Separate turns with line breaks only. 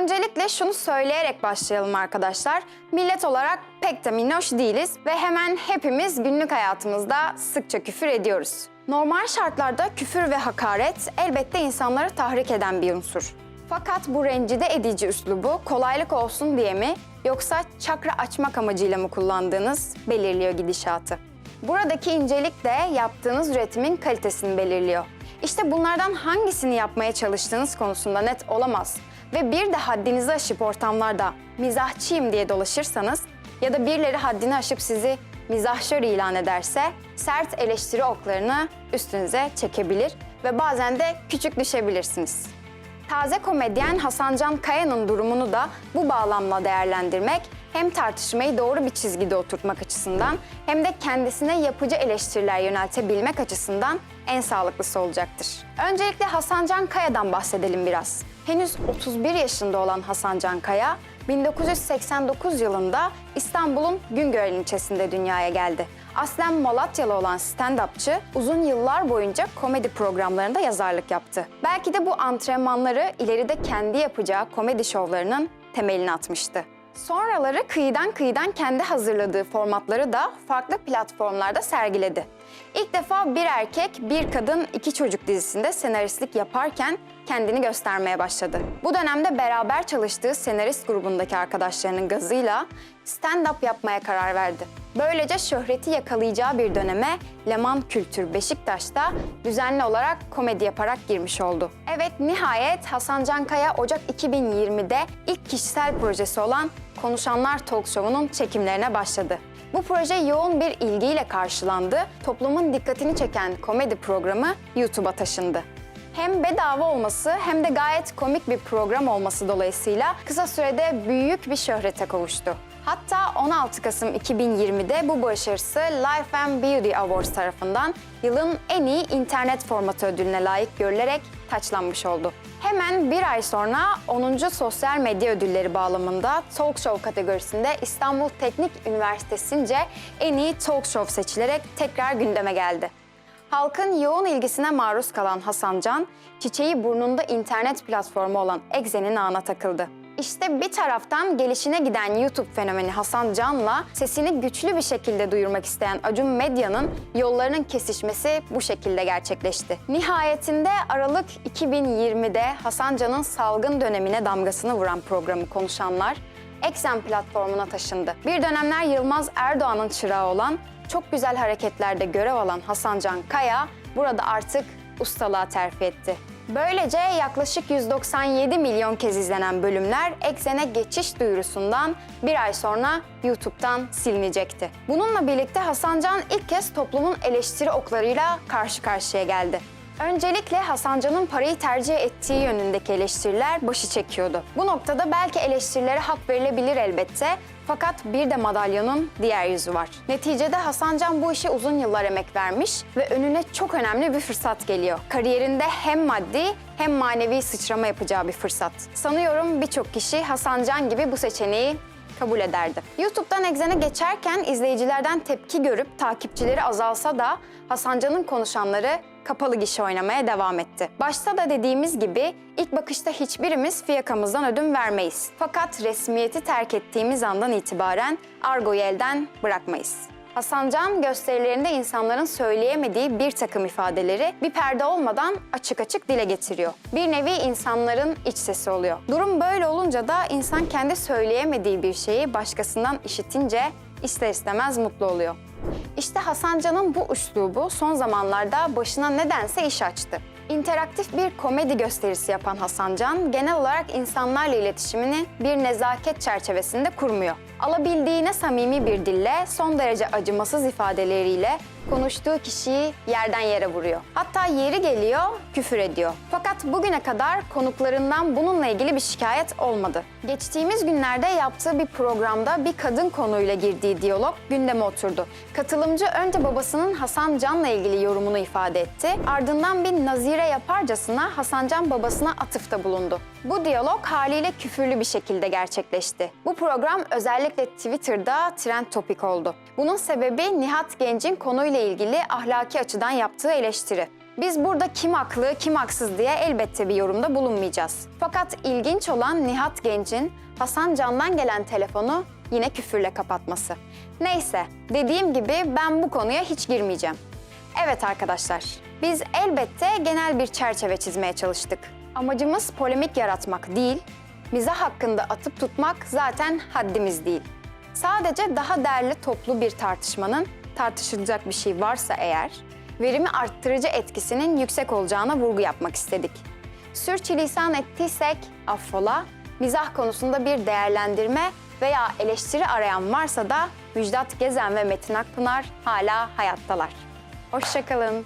Öncelikle şunu söyleyerek başlayalım arkadaşlar. Millet olarak pek de minnoş değiliz ve hemen hepimiz günlük hayatımızda sıkça küfür ediyoruz. Normal şartlarda küfür ve hakaret elbette insanları tahrik eden bir unsur. Fakat bu rencide edici üslubu kolaylık olsun diye mi yoksa çakra açmak amacıyla mı kullandığınız belirliyor gidişatı. Buradaki incelik de yaptığınız üretimin kalitesini belirliyor. İşte bunlardan hangisini yapmaya çalıştığınız konusunda net olamaz ve bir de haddinizi aşıp ortamlarda mizahçıyım diye dolaşırsanız ya da birileri haddini aşıp sizi mizahşör ilan ederse sert eleştiri oklarını üstünüze çekebilir ve bazen de küçük düşebilirsiniz. Taze komedyen Hasan Can Kaya'nın durumunu da bu bağlamla değerlendirmek hem tartışmayı doğru bir çizgide oturtmak açısından hem de kendisine yapıcı eleştiriler yöneltebilmek açısından en sağlıklısı olacaktır. Öncelikle Hasan Can Kaya'dan bahsedelim biraz. Henüz 31 yaşında olan Hasan Can Kaya, 1989 yılında İstanbul'un Güngören ilçesinde dünyaya geldi. Aslen Malatyalı olan stand-upçı uzun yıllar boyunca komedi programlarında yazarlık yaptı. Belki de bu antrenmanları ileride kendi yapacağı komedi şovlarının temelini atmıştı. Sonraları kıyıdan kıyıdan kendi hazırladığı formatları da farklı platformlarda sergiledi. İlk defa bir erkek, bir kadın, iki çocuk dizisinde senaristlik yaparken kendini göstermeye başladı. Bu dönemde beraber çalıştığı senarist grubundaki arkadaşlarının gazıyla stand-up yapmaya karar verdi. Böylece şöhreti yakalayacağı bir döneme Leman Kültür Beşiktaş'ta düzenli olarak komedi yaparak girmiş oldu. Evet nihayet Hasan Cankaya Ocak 2020'de ilk kişisel projesi olan Konuşanlar Talk Show'unun çekimlerine başladı. Bu proje yoğun bir ilgiyle karşılandı. Toplumun dikkatini çeken komedi programı YouTube'a taşındı. Hem bedava olması hem de gayet komik bir program olması dolayısıyla kısa sürede büyük bir şöhrete kavuştu. Hatta 16 Kasım 2020'de bu başarısı Life and Beauty Awards tarafından yılın en iyi internet formatı ödülüne layık görülerek taçlanmış oldu. Hemen bir ay sonra 10. Sosyal Medya Ödülleri bağlamında Talk Show kategorisinde İstanbul Teknik Üniversitesi'nce en iyi talk show seçilerek tekrar gündeme geldi. Halkın yoğun ilgisine maruz kalan Hasan Can, çiçeği burnunda internet platformu olan Exe'nin ağına takıldı. İşte bir taraftan gelişine giden YouTube fenomeni Hasan Can'la sesini güçlü bir şekilde duyurmak isteyen Acun Medya'nın yollarının kesişmesi bu şekilde gerçekleşti. Nihayetinde Aralık 2020'de Hasan Can'ın salgın dönemine damgasını vuran programı konuşanlar Exen platformuna taşındı. Bir dönemler Yılmaz Erdoğan'ın çırağı olan çok güzel hareketlerde görev alan Hasan Can Kaya burada artık ustalığa terfi etti. Böylece yaklaşık 197 milyon kez izlenen bölümler Exen'e geçiş duyurusundan bir ay sonra YouTube'dan silinecekti. Bununla birlikte Hasan Can ilk kez toplumun eleştiri oklarıyla karşı karşıya geldi. Öncelikle Hasan Can'ın parayı tercih ettiği yönündeki eleştiriler başı çekiyordu. Bu noktada belki eleştirilere hak verilebilir elbette fakat bir de madalyonun diğer yüzü var. Neticede Hasan Can bu işe uzun yıllar emek vermiş ve önüne çok önemli bir fırsat geliyor. Kariyerinde hem maddi hem manevi sıçrama yapacağı bir fırsat. Sanıyorum birçok kişi Hasan Can gibi bu seçeneği kabul ederdi. YouTube'dan Exen'e geçerken izleyicilerden tepki görüp takipçileri azalsa da Hasan Can'ın konuşanları kapalı gişe oynamaya devam etti. Başta da dediğimiz gibi ilk bakışta hiçbirimiz fiyakamızdan ödün vermeyiz. Fakat resmiyeti terk ettiğimiz andan itibaren argoyu elden bırakmayız. Hasan Can gösterilerinde insanların söyleyemediği bir takım ifadeleri bir perde olmadan açık açık dile getiriyor. Bir nevi insanların iç sesi oluyor. Durum böyle olunca da insan kendi söyleyemediği bir şeyi başkasından işitince ister istemez mutlu oluyor. İşte Hasan Can'ın bu üslubu son zamanlarda başına nedense iş açtı. İnteraktif bir komedi gösterisi yapan Hasan Can, genel olarak insanlarla iletişimini bir nezaket çerçevesinde kurmuyor. Alabildiğine samimi bir dille, son derece acımasız ifadeleriyle konuştuğu kişiyi yerden yere vuruyor. Hatta yeri geliyor, küfür ediyor. Fakat bugüne kadar konuklarından bununla ilgili bir şikayet olmadı. Geçtiğimiz günlerde yaptığı bir programda bir kadın konuyla girdiği diyalog gündeme oturdu. Katılımcı önce babasının Hasan Can'la ilgili yorumunu ifade etti. Ardından bir nazire yaparcasına Hasan Can babasına atıfta bulundu. Bu diyalog haliyle küfürlü bir şekilde gerçekleşti. Bu program özellikle Twitter'da trend topik oldu. Bunun sebebi Nihat Genç'in konuyla ilgili ahlaki açıdan yaptığı eleştiri. Biz burada kim haklı, kim haksız diye elbette bir yorumda bulunmayacağız. Fakat ilginç olan Nihat Genç'in Hasan Can'dan gelen telefonu yine küfürle kapatması. Neyse, dediğim gibi ben bu konuya hiç girmeyeceğim. Evet arkadaşlar, biz elbette genel bir çerçeve çizmeye çalıştık. Amacımız polemik yaratmak değil, mizah hakkında atıp tutmak zaten haddimiz değil. Sadece daha değerli toplu bir tartışmanın tartışılacak bir şey varsa eğer, verimi arttırıcı etkisinin yüksek olacağına vurgu yapmak istedik. Sürçülisan ettiysek affola, mizah konusunda bir değerlendirme veya eleştiri arayan varsa da Müjdat Gezen ve Metin Akpınar hala hayattalar. Hoşçakalın.